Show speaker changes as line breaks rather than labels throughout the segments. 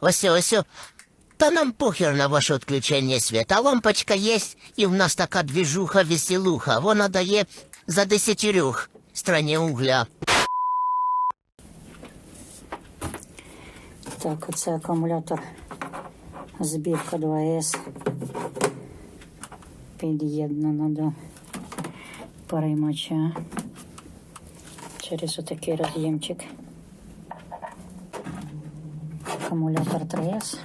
Ось, ось. Та нам похер на ваше відключення світа. Лампочка є, і в нас така двіжуха-веселуха. Вона дає за десятирюх страні угля.
Так, оце акумулятор збірка 2С. Під'єднана до переймача через отакий роз'ємчик. Акумулятор 3С.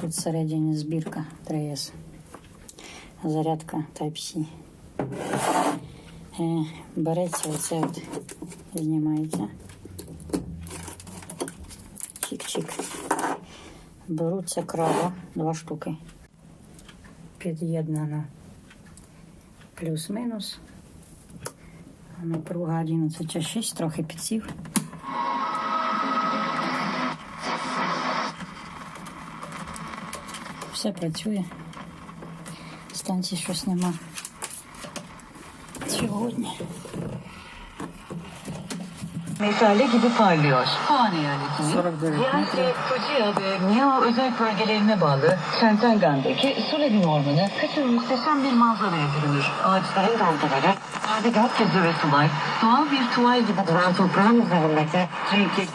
Тут всередині збірка 3С. Зарядка Type-C. Е, Береться оце от, знімається. Чик-чик. Беруться краба, два штуки. Під'єднано плюс-мінус. Напруга 11,6, трохи підсів. Все працює. Станції щось нема. Сьогодні.
Meşale gibi parlıyor. Puan eyaletinin
49
Ziyase, Fujiya ve Miao özel bölgelerine bağlı Şentengan'daki Sulevin Ormanı kışın muhteşem bir manzaraya bürünür. Ağaçların dalgaları, sade gökyüzü ve sular, doğal bir tuval gibi duran toprağın üzerindeki renkli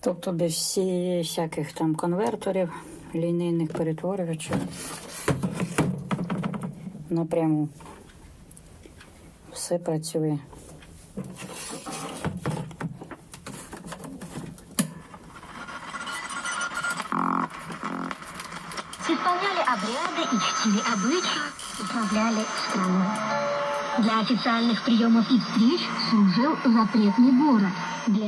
Тобто без всі, всяких там конверторів, лінійних перетворювачів. Напряму все працює.
Исполняли обряды и чтили обычаи, управляли страной. Для официальных приемов и встреч служил запретный город. Для